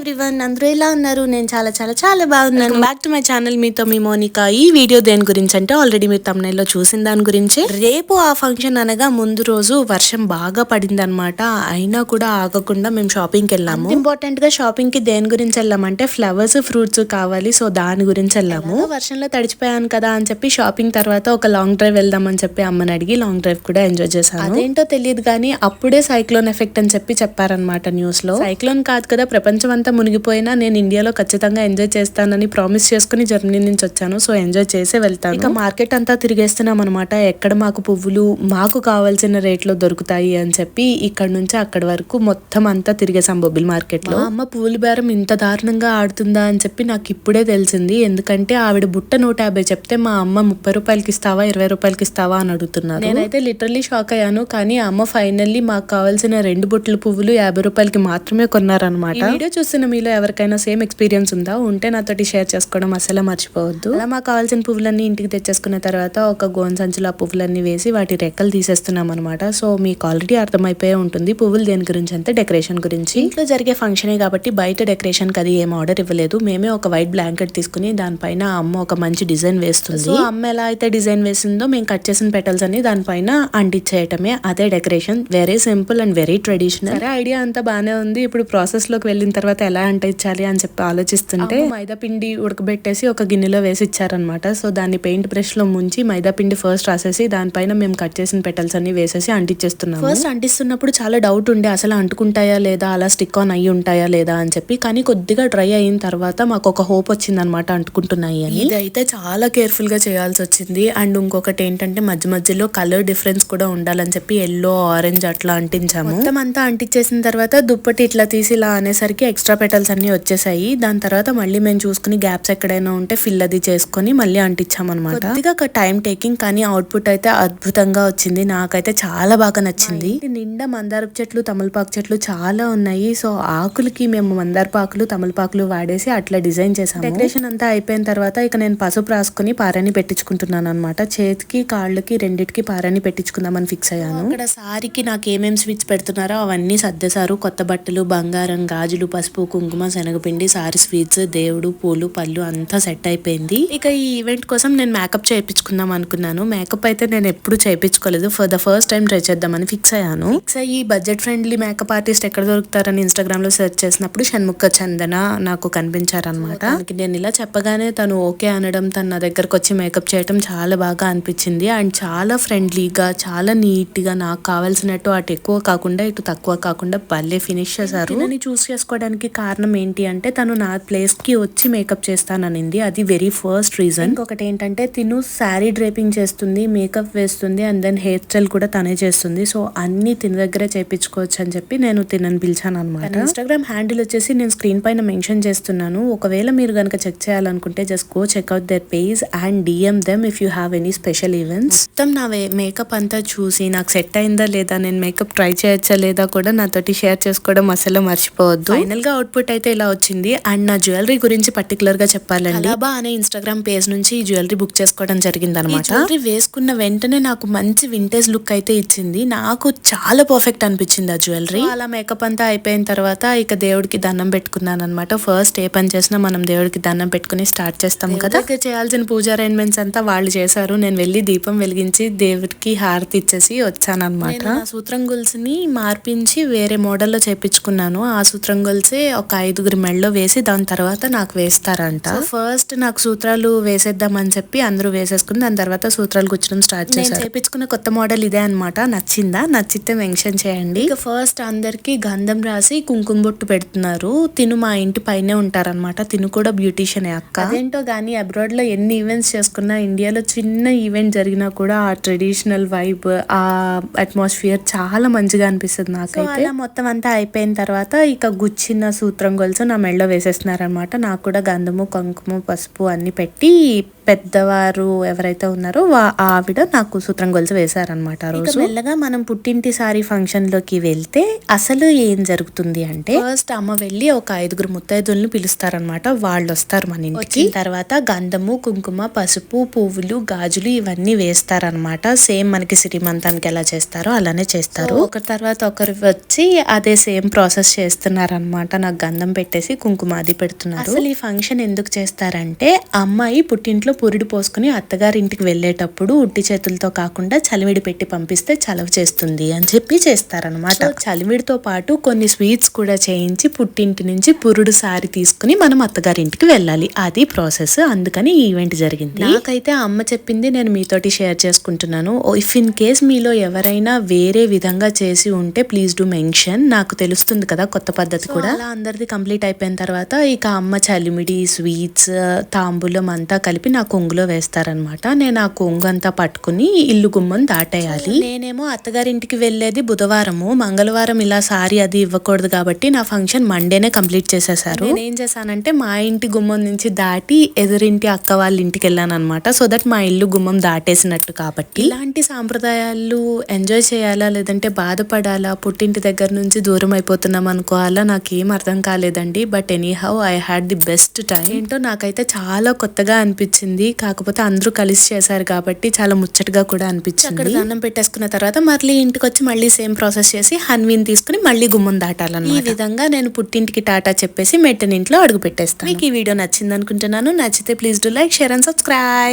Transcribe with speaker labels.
Speaker 1: Everyone అందరూ ఎలా ఉన్నారు? నేను చాలా చాలా చాలా బాగున్నాను. బ్యాక్ టు మై ఛానల్ మీతో మీ మోనికా. ఈ వీడియో దేని గురించి అంటే ఆల్రెడీ మీరు తమిళలో చూసిన దాని గురించి. రేపు ఆ ఫంక్షన్ అనగా ముందు రోజు వర్షం బాగా పడింది అనమాట అయినా కూడా ఆగకుండా మేము షాపింగ్కి వెళ్ళాము. ఇంపార్టెంట్గా షాపింగ్కి దేని గురించి వెళ్ళామంటే ఫ్లవర్స్ ఫ్రూట్స్ కావాలి. సో దాని గురించి వెళ్ళాము. వర్షంలో తడిచిపోయాను కదా అని చెప్పి షాపింగ్ తర్వాత ఒక లాంగ్ డ్రైవ్ వెళ్దామని చెప్పి అమ్మని అడిగి లాంగ్ డ్రైవ్ కూడా ఎంజాయ్ చేశాను. అదేంటో తెలియదు కానీ అప్పుడే సైక్లోన్ ఎఫెక్ట్ అని చెప్పి చెప్పారనమాట న్యూస్లో. సైక్లోన్ కాదు కదా ప్రపంచం అంతా మునిగిపోయినా నేను ఇండియాలో ఖచ్చితంగా ఎంజాయ్ చేస్తానని ప్రామిస్ చేసుకుని జర్మనీ నుంచి వచ్చాను. సో ఎంజాయ్ చేసే వెళ్తాను. ఇక మార్కెట్ అంతా తిరిగేస్తున్నాం అనమాట ఎక్కడ మాకు పువ్వులు మాకు కావాల్సిన రేట్లో దొరుకుతాయి అని చెప్పి ఇక్కడ నుంచి అక్కడి వరకు మొత్తం అంతా తిరిగేసాం బొబ్బిల్ మార్కెట్లో అమ్మ పువ్వుల బేరం ఇంత దారుణంగా ఆడుతుందా అని చెప్పి నాకు ఇప్పుడే తెలిసింది. ఎందుకంటే ఆవిడ బుట్ట నూట యాభై చెప్తే మా అమ్మ ముప్పై రూపాయలకి ఇస్తావా ఇరవై రూపాయలకి ఇస్తావా అని అడుగుతున్నారు. నేనైతే లిటరల్లీ షాక్ అయ్యాను. కానీ అమ్మ ఫైనల్లీ మాకు కావాల్సిన రెండు బుట్టల పువ్వులు యాభై రూపాయలకి మాత్రమే కొన్నారనమాట వీడియో చూస్తున్న మీలో ఎవరికైనా సేమ్ ఎక్స్పీరియన్స్ ఉందా? ఉంటే నాతోటి షేర్ చేసుకోవడం అసలు మర్చిపోవద్దు. అలా మాకు కావాల్సిన పువ్వులన్నీ ఇంటికి తెచ్చేసుకున్న తర్వాత ఒక గోన్ సంచులో ఆ పువ్వులన్నీ వేసి వాటి రెక్కలు తీసేస్తున్నాం అనమాట సో మీకు ఆల్రెడీ అర్థమైపోయే ఉంటుంది పువ్వులు దేని గురించి అంతే డెకరేషన్ గురించి. ఇంట్లో జరిగే ఫంక్షనే కాబట్టి బయట డెకరేషన్ అది ఏం ఆర్డర్ ఇవ్వలేదు. మేమే ఒక వైట్ బ్లాంకెట్ తీసుకుని దానిపైన అమ్మ ఒక మంచి డిజైన్ వేస్తుంది. సో అమ్మ ఎలా అయితే డిజైన్ వేసిందో మేము కట్ చేసిన పెటల్స్ అన్ని దానిపైన అంటించేయటమే అదే decoration. Very simple and very traditional idea అంతా బానే ఉంది. ఇప్పుడు ప్రాసెస్లోకి వెళ్ళిన తర్వాత ఎలా అంటించాలి అని చెప్పి ఆలోచిస్తుంటే మైదా పిండి ఉడకబెట్టేసి ఒక గిన్నెలో వేసి ఇచ్చారనమాట సో దాన్ని పెయింట్ బ్రష్లో ముంచి మైదా పిండి ఫస్ట్ రాసేసి దానిపైన మేము కట్ చేసిన పెటల్స్ అన్ని వేసేసి అంటించేస్తున్నాం ఫస్ట్ అంటిస్తున్నప్పుడు చాలా డౌట్ ఉండే అసలు అంటుకుంటాయా లేదా అలా స్టిక్ ఆన్ అయ్యి ఉంటాయా లేదా అని చెప్పి. కానీ కొద్దిగా డ్రై అయిన తర్వాత మాకు ఒక హోప్ వచ్చింది అనమాట అంటుకుంటున్నాయి అని. ఇది అయితే చాలా కేర్ఫుల్గా చేయాల్సి వచ్చింది. అండ్ ఇంకొకటి ఏంటంటే మధ్య మధ్యలో కలర్ డిఫరెన్స్ కూడా ఉండాలని చెప్పి ఎల్లో ఆరెంజ్ అట్లా అంటించాము. మొత్తం అంతా అంటించేసిన తర్వాత దుప్పటి ఇట్లా తీసి ఇలా అనేసరికి ఎక్స్ట్రా పెటల్స్ అన్ని వచ్చేసాయి. దాని తర్వాత మళ్ళీ మేము చూసుకుని గ్యాప్స్ ఎక్కడైనా ఉంటే ఫిల్ అది చేసుకొని మళ్ళీ అంటించామన్నమాట. కొద్దిగా ఒక టైం టేకింగ్ కానీ అవుట్పుట్ అయితే అద్భుతంగా వచ్చింది. నాకైతే చాలా బాగా నచ్చింది. నిండా మందారపు చెట్లు తమలపాకు చెట్లు చాలా ఉన్నాయి. సో ఆకులకి మేము మందారపు ఆకులు తమలపాకులు వాడేసి అట్లా డిజైన్ చేసాము. డెకరేషన్ అంతా అయిపోయిన తర్వాత ఇక నేను పసుపు రాసుకుని పారాని పెట్టించుకుంటున్నాను అనమాట చేతికి కాళ్ళకి రెండిటికి పారాని పెట్టించుకుందామని ఫిక్స్ అయ్యాను. అక్కడ సారికి నాకు ఏమేం స్వీట్స్ పెడుతున్నారో అవన్నీ సర్దేశారు కొత్త బట్టలు బంగారం గాజులు పసుపు కుంకుమ శనగపిండి సారీ స్వీట్స్ దేవుడు పూలు పళ్ళు అంతా సెట్ అయిపోయింది. ఇక ఈ ఈవెంట్ కోసం నేను మేకప్ చేయించుకుందాం అనుకున్నాను. మేకప్ అయితే నేను ఎప్పుడు చేయించుకోలేదు. For the first time try చేద్దామని ఫిక్స్ అయ్యాను. ఫిక్స్ అయ్యి బడ్జెట్ ఫ్రెండ్లీ మేకప్ ఆర్టిస్ట్ ఎక్కడ దొరుకుతారని ఇన్స్టాగ్రామ్లో సెర్చ్ చేసినప్పుడు షణ్ముఖ చందన నాకు కనిపించారనమాట నేను ఇలా చెప్పగానే తను ఓకే అనడం తన నా దగ్గరకు వచ్చి మేకప్ చేయడం చాలా బాగా అనిపించింది. అండ్ చాలా ఫ్రెండ్లీగా చాలా నీట్గా నాకు కావాల్సినట్టు అటు ఎక్కువ కాకుండా ఇటు తక్కువ కాకుండా భలే ఫినిష్ చేశారు. చూస్ చేసుకోవడానికి కారణం ఏంటి అంటే తను నా ప్లేస్కి వచ్చి మేకప్ చేస్తాననింది. అది వెరీ ఫస్ట్ రీజన్. ఇంకొకటి ఏంటంటే తిను శారీ డ్రేపింగ్ చేస్తుంది మేకప్ వేస్తుంది అండ్ దెన్ హెయిర్ స్టైల్ కూడా తనే చేస్తుంది. సో అన్ని తిన దగ్గరే చేపించుకోవచ్చు అని చెప్పి నేను తినని పిలిచాను అనమాట ఇన్స్టాగ్రామ్ హ్యాండిల్ వచ్చేసి నేను స్క్రీన్ పైన మెన్షన్ చేస్తున్నాను. ఒకవేళ మీరు కనుక చెక్ చేయాలనుకుంటే just go check out their page and DM them if you have any special events. మొత్తం నా మేకప్ అంతా చూసి నాకు సెట్ అయిందా లేదా? నేను మేకప్ ట్రై చేయొచ్చా లేదా కూడా నాతోటి షేర్ చేసుకోవడం అసలు మర్చిపోవద్దు. ఫైనల్గా అవుట్పుట్ అయితే ఇలా వచ్చింది. అండ్ నా జ్యువెలరీ గురించి పర్టికులర్గా చెప్పాలండి. అలాబా అనే ఇన్స్టాగ్రామ్ పేజ్ నుంచి ఈ జ్యువెలరీ బుక్ చేసుకోవడం జరిగింది అనమాట జ్యువెలరీ వేసుకున్న వెంటనే నాకు మంచి వింటేజ్ లుక్ అయితే ఇచ్చింది. నాకు చాలా పర్ఫెక్ట్ అనిపించింది ఆ జ్యువెలరీ అలా మేకప్ అంతా అయిపోయిన తర్వాత ఇక దేవుడికి దండం పెట్టుకున్నాను అనమాట ఫస్ట్ ఏ పని చేసినా మనం దేవుడికి దండం పెట్టుకుని స్టార్ట్ చేస్తాం కదా. ఇక చేయాల్సిన పూజ అరేంజ్మెంట్స్ అంతా వాళ్ళు చేశారు. నేను వెళ్ళి దీపం వెలిగించి దేవుడికి హారతి ఇచ్చేసి వచ్చాను అనమాట సూత్రం గొలుసుని మార్పించి వేరే మోడల్లో చేపించుకున్నాను. ఆ సూత్రం గొలుసే ఒక ఐదుగురి మెడలో వేసి దాని తర్వాత నాకు వేస్తారంట. ఫస్ట్ నాకు సూత్రాలు వేసేద్దామని చెప్పి అందరూ వేసేసుకుని దాని తర్వాత సూత్రాలు కూర్చడం స్టార్ట్ చేశారు. చేపించుకున్న కొత్త మోడల్ ఇదే అన్నమాట. నచ్చిందా? నచ్చితే మెన్షన్ చేయండి. ఇక ఫస్ట్ అందరికి గంధం రాసి కుంకుమ బొట్టు పెడుతున్నారు. తిను మా ఇంటి పైనే ఉంటారన్నమాట. తిను కూడా బ్యూటీషియన్ అక్క. అదేంటో గానీ అబ్రాడ్లో ఎన్ని ఈవెంట్స్ చేసుకున్నా ఇండియాలో చిన్న ఈవెంట్ జరిగినా కూడా ఆ ట్రెడిషనల్ వైబ్ ఆ అట్మాస్ఫియర్ చాలా మంచిగా అనిపిస్తుంది నాకైతే. అలా మొత్తం అంతా అయిపోయిన తర్వాత ఇక గుచ్చిన సూత్రం గొలుసు నా మెడలో వేసేస్తున్నారనమాట నాకు కూడా గంధము కుంకుమ పసుపు అన్ని పెట్టి పెద్దవారు ఎవరైతే ఉన్నారో వా- ఆవిడ నాకు సూత్రం గొలుసు వేశారనమాట రోజు. మెల్లగా మనం పుట్టింటి సారీ ఫంక్షన్లోకి వెళ్తే అసలు ఏం జరుగుతుంది అంటే ఫస్ట్ అమ్మ వెళ్ళి ఒక ఐదుగురు ముత్తైదుల్ని పిలుస్తారనమాట వాళ్ళు వస్తారు మన ఇంటికి. తర్వాత గంధము కుంకుమ పసుపు పువ్వులు గాజులు ఇవన్నీ వేస్తారనమాట సేమ్ మనకి శ్రీమంతానికి ఎలా చేస్తారో అలానే చేస్తారు. ఒకరి తర్వాత ఒకరు వచ్చి అదే సేమ్ ప్రాసెస్ చేస్తున్నారనమాట నాకు గంధం పెట్టేసి కుంకుమ అది పెడుతున్నారు. అసలు ఈ ఫంక్షన్ ఎందుకు చేస్తారంటే అమ్మాయి పుట్టింట్లో పురిడి పోసుకుని అత్తగారింటికి వెళ్ళేటప్పుడు ఉట్టి చేతులతో కాకుండా చలివిడి పెట్టి పంపిస్తే చలవ చేస్తుంది అని చెప్పి చేస్తారనమాట చలివిడితో పాటు కొన్ని స్వీట్స్ కూడా చేయించి పుట్టింటి నుంచి పురుడు సారి తీసుకుని మనం అత్తగారింటికి వెళ్ళాలి. అది ప్రాసెస్. అందుకని ఈ ఈవెంట్ జరిగింది. నాకైతే అమ్మ చెప్పింది నేను మీతోటి షేర్ చేసుకుంటున్నాను. ఇఫ్ ఇన్ కేస్ మీలో ఎవరైనా వేరే విధంగా చేసి ఉంటే ప్లీజ్ డూ మెన్షన్. నాకు తెలుస్తుంది కదా కొత్త పద్ధతి కూడా. అలా అందరిది కంప్లీట్ అయిపోయిన తర్వాత ఇక అమ్మ చలిమిడి స్వీట్స్ తాంబూలం అంతా కలిపి నా కొంగులో వేస్తారనమాట నేను ఆ కొంగు అంతా పట్టుకుని ఇల్లు గుమ్మం దాటేయాలి. నేనేమో అత్తగారింటికి వెళ్ళేది బుధవారము. మంగళవారం ఇలా సారీ అది ఇవ్వకూడదు కాబట్టి నా ఫంక్షన్ మండేనే కంప్లీట్ చేసేసారు నేను ఏం చేశానంటే మా ఇంటి గుమ్మం నుంచి దాటి ఎదురింటి అక్క వాళ్ళ ఇంటికి వెళ్ళాను అనమాట సో దట్ మా ఇల్లు గుమ్మం దాటేసినట్టు కాబట్టి. ఇలాంటి సాంప్రదాయాలు ఎంజాయ్ చేయాలా? లేదంటే బాధపడాలా? పుట్టింటి దగ్గర నుంచి దూరం అయిపోతున్నాం అనుకోవాలా? నాకేం అర్థం కాలేదండి. But anyhow I had the best time. ఏంటో నాకైతే చాలా కొత్తగా అనిపించింది. అనిపించింది. కాకపోతే అందరూ కలిసి చేశారు కాబట్టి చాలా ముచ్చటగా కూడా అనిపించింది. అక్కడ దండం పెట్టేసుకున్న తర్వాత మళ్ళీ ఇంటికి వచ్చి మళ్ళీ సేమ్ ప్రాసెస్ చేసి హన్వీన్ తీసుకుని మళ్ళీ గుమ్మం దాటాలన్నమాట. ఈ విధంగా నేను పుట్టింటికి టాటా చెప్పేసి మెట్టనింట్లో అడుగు పెట్టేస్తాను మీకు ఈ వీడియో నచ్చింది అనుకుంటున్నాను నచ్చితే please do like share and subscribe.